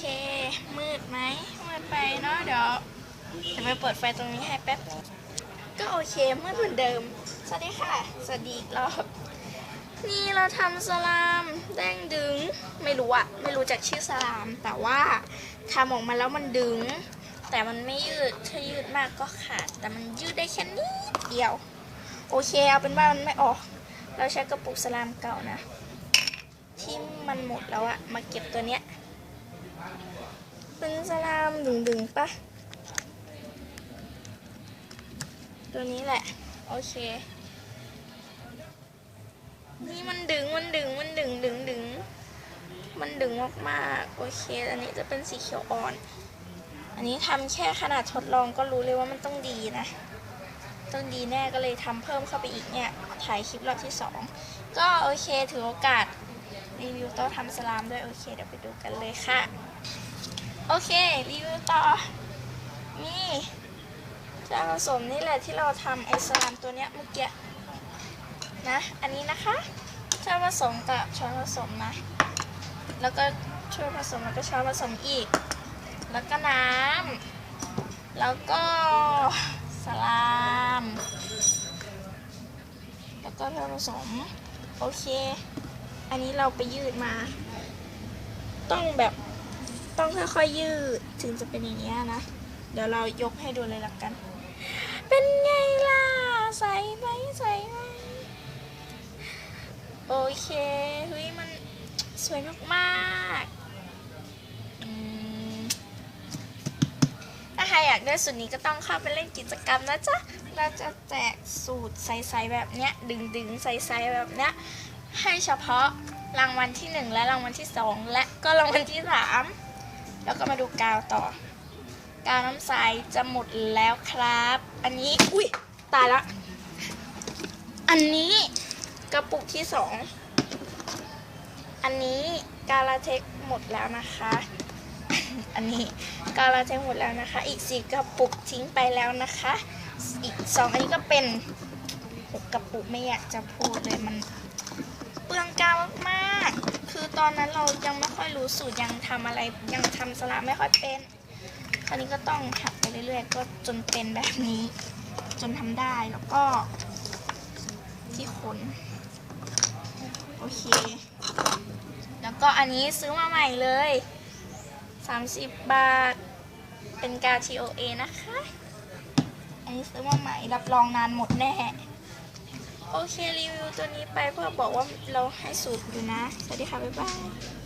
เค มืดไหมมืดไปเนาะเดี๋ยวจะไปเปิดไฟตรงนี้ให้แป๊บ ก็โอเคมืดเหมือนเดิม สวัสดีค่ะ สวัสดีอีกรอบ นี่เราทำสลามแดงดึง ไม่รู้อะไม่รู้จักชื่อสลาม แต่ว่าทำออกมาแล้วมันดึง แต่มันไม่ยืดถ้ายืดมากก็ขาด แต่มันยืดได้แค่นิดเดียว โอเคเอาเป็นว่ามันไม่ออก เราใช้กระปุกสลามเก่านะ ที่มันหมดแล้วอะมาเก็บตัวเนี้ย เป็นสลามดึงๆปะตัวนี้แหละ โอเค นี่มันดึงมันดึงมันดึงดึงดึง มันดึงมากๆ โอเค อันนี้จะเป็นสีเขียวอ่อน อันนี้ทำแค่ขนาดทดลองก็รู้เลยว่ามันต้องดีนะ ต้องดีแน่ก็เลยทำเพิ่มเข้าไปอีกเนี่ย ถ่ายคลิปรอบที่สอง ก็โอเคถือโอกาส รีวิวโต๊ะทำสลามด้วย โอเค เดี๋ยวไปดูกันเลยค่ะ โอเค รีวิวต่อ นี่จะผสมนี่แหละที่เราทำไอสลามตัวเนี้ยเมื่อกี้นะ อันนี้นะคะจะผสมกับช้อนผสมนะ แล้วก็ช่วยผสมแล้วก็ช้อนผสมอีก แล้วก็น้ำแล้วก็สลาม แล้วก็ช้อนผสม โอเค อันนี้เราไปยืดมา ต้องแบบต้องค่อยๆยืดถึงจะเป็นอย่างนี้นะ เดี๋ยวเรายกให้ดูเลยละกัน เป็นไงล่ะ ใส่ไหมใส่ไหมโอเคเฮ้ยมันสวยมากๆถ้าใครอยากได้สูตรนี้ก็ต้องเข้าไปเล่นกิจกรรมนะจ๊ะ เราจะแจกสูตรใสๆแบบเนี้ย ดึงๆใสๆแบบเนี้ย ให้เฉพาะรางวัลที่ 1 และรางวัลที่ 2 และก็รางวัลที่ 3 แล้วก็มาดูกาวต่อ กาวน้ำใสจะหมดแล้วครับ อันนี้อุ้ยตายละอันนี้กระปุกที่ 2 อันนี้กาลาเทคหมดแล้วนะคะ อันนี้กาลาเทคหมดแล้วนะคะ อีกสี่กระปุกทิ้งไปแล้วนะคะ อีกสองอันนี้ก็เป็นหกกระปุกไม่อยากจะพูดเลยมัน เปลืองกาวมากๆ คือ ตอนนั้นเรายังไม่ค่อยรู้สูตรยังทำอะไรยังทำสลามไม่ค่อยเป็น คราวนี้ก็ต้องหัดไปเรื่อยๆ ก็จนเป็นแบบนี้ จนทำได้แล้วก็ ที่ขนโอเค แล้วก็อันนี้ซื้อมาใหม่เลย 30 บาท เป็นกาว TOA นะคะ อันนี้ซื้อมาใหม่รับรองนานหมดแน่ โอเครีวิวตัวนี้ไปเพื่อบอกว่าเราให้สูตรอยู่นะ สวัสดีค่ะ บ๊ายบาย